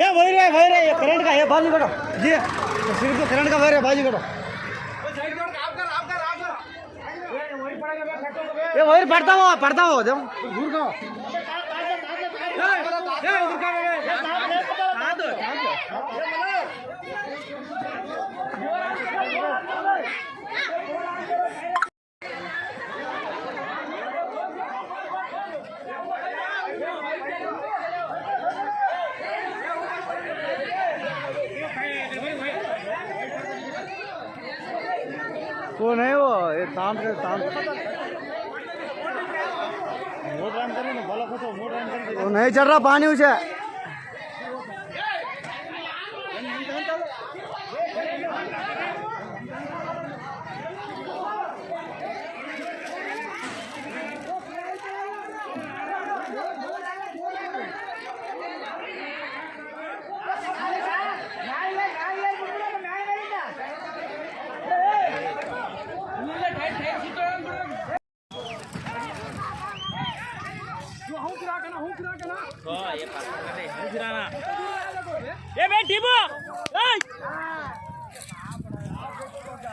ये वही रहे वही रहे ये करंट का ये बाजू करो। जी सिर्फ़ तो करंट का वही है बाजू करो। ये वही पढ़ता हूँ पढ़ता हूँ जब दूर का है। કોણ આવ્યો એ તામ છે તામ નહીં ચડરા પાણી છે? उसे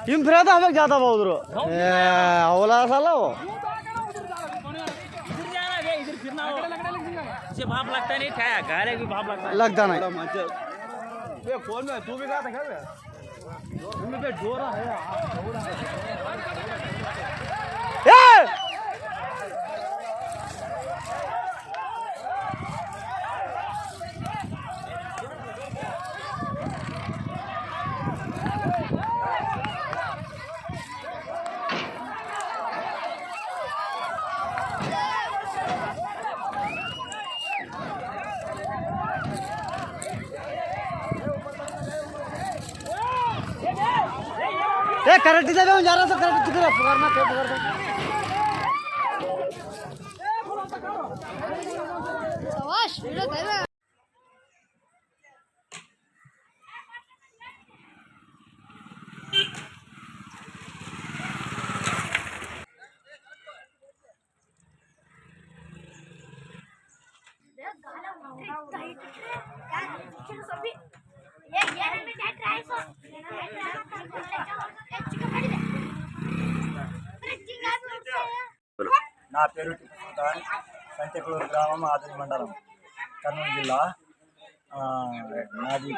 टीम फिरा था हमें ज्यादा बहुत उधर ए, अवला साला वो से भाप लगता नहीं क्या गाले भी भाप लगता लगता नहीं फोन में तू भी कहा था क्या ए! ए करंट से मैं जा रहा था करंट किधर है पकड़ना क्या पकड़ना शाबाश वीडियो कर रहा है నా పేరు టిప్పుసుల్తాన్ సుల్తాన్ గ్రామం ఆదరి మండలం కర్నూలు జిల్లా. నాది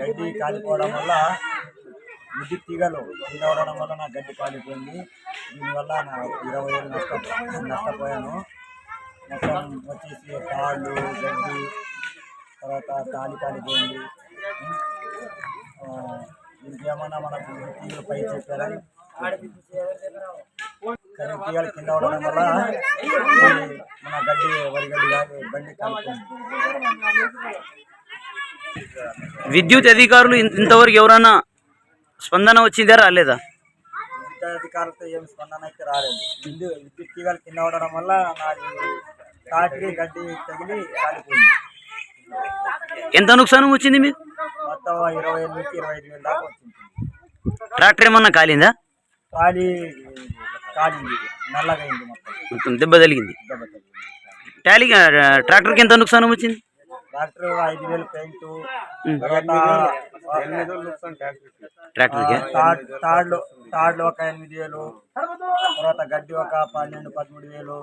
గడ్డి కాలిపోవడం వల్ల విద్యుత్ తీగలు కింద వల్ల నా గడ్డి కాలిపోయింది. దీనివల్ల నా ఇరవై ఏళ్ళు నష్ట నష్టపోయాను. మొత్తం వచ్చేసి తాళ్ళు గడ్డి తర్వాత తాలి కాలిపోయింది. ఆ, ఇంకేమన్నా మనకు తీగలు పై చెప్పారని కరెంట్ తీగలు కింద పడడం వల్ల మన గడ్డి వరి గడ్డి కానీ బండి విద్యుత్ అధికారులు ఇంతవరకు ఎవరైనా స్పందన వచ్చిందా రాలేదా? విద్యుత్ అధికారులతో ఏం స్పందన అయితే రాలేదు విద్యుత్ విద్యుత్ తీగలు కింద పడడం వల్ల నాకు తాటికి గడ్డి తగిలి కాలిపోయింది ఎంత నుక్సానం వచ్చింది మీకు? మొత్తం ఇరవై నుంచి ఇరవై ఐదు వేల దాకా వచ్చింది. ట్రాక్టర్ ఏమన్నా కాలిందా? ఖాళీ కాలింది. నల్లగైంది మొత్తం. దెబ్బ తగిలింది. దెబ్బ తగిలింది. టాలీ ట్రాక్టర్కి ఎంత నుక్సానం వచ్చింది? డాక్టర్ ఐదు వేలు పెయింట్. ట్రాక్టర్కి? తాడ్ తాడ్లు తాడ్లు ఒక ఎనిమిది వేలు. తర్వాత గడ్డి ఒక పన్నెండు పదమూడు వేలు.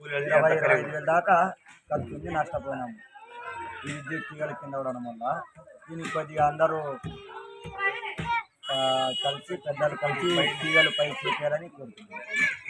ఇరవై ఇరవై ఐదు వేలు దాకా ఖర్చు ఉంది నష్టపోయినాము ఈ విద్యుత్ తీగల కింద ఉండడం వల్ల దీనికి కొద్దిగా అందరూ కలిసి పెద్దలు కలిసి తీగలు పై చూపారని కోరుతున్నాను